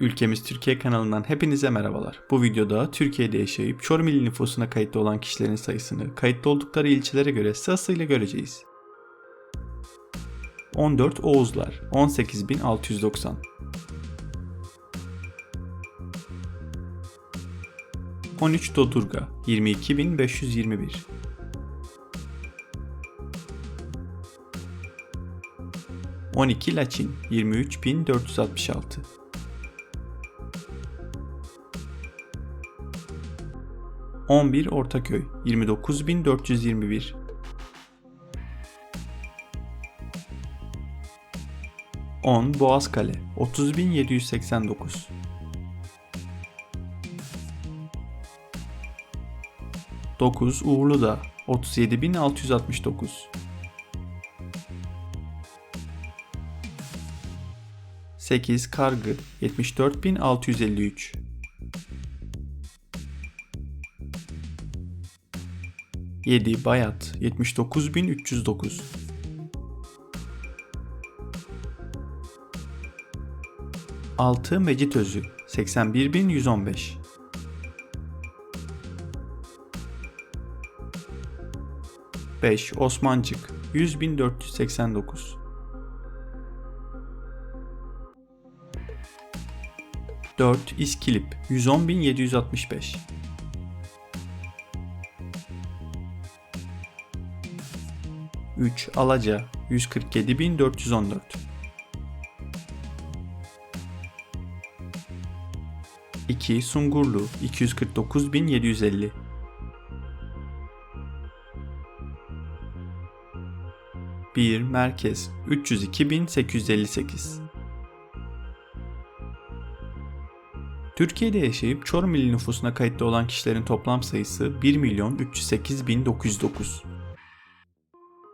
Ülkemiz Türkiye kanalından hepinize merhabalar. Bu videoda Türkiye'de yaşayıp Çorum il nüfusuna kayıtlı olan kişilerin sayısını kayıtlı oldukları ilçelere göre sırasıyla göreceğiz. 14 Oğuzlar 18690 13 Dodurga 22521 12 Laçin 23466 11 Ortaköy 29421 10 Boğazkale 30789 9 Uğurlu'da 37669 8 Kargı 74653 7 Bayat 79309 6 Mecitözü 81115 5 Osmancık 100489 4 İskilip 110765 3 Alaca 147414 2 Sungurlu 249750 1 Merkez 302858 Türkiye'de yaşayıp Çorum ili nüfusuna kayıtlı olan kişilerin toplam sayısı 1 milyon 308 bin 909.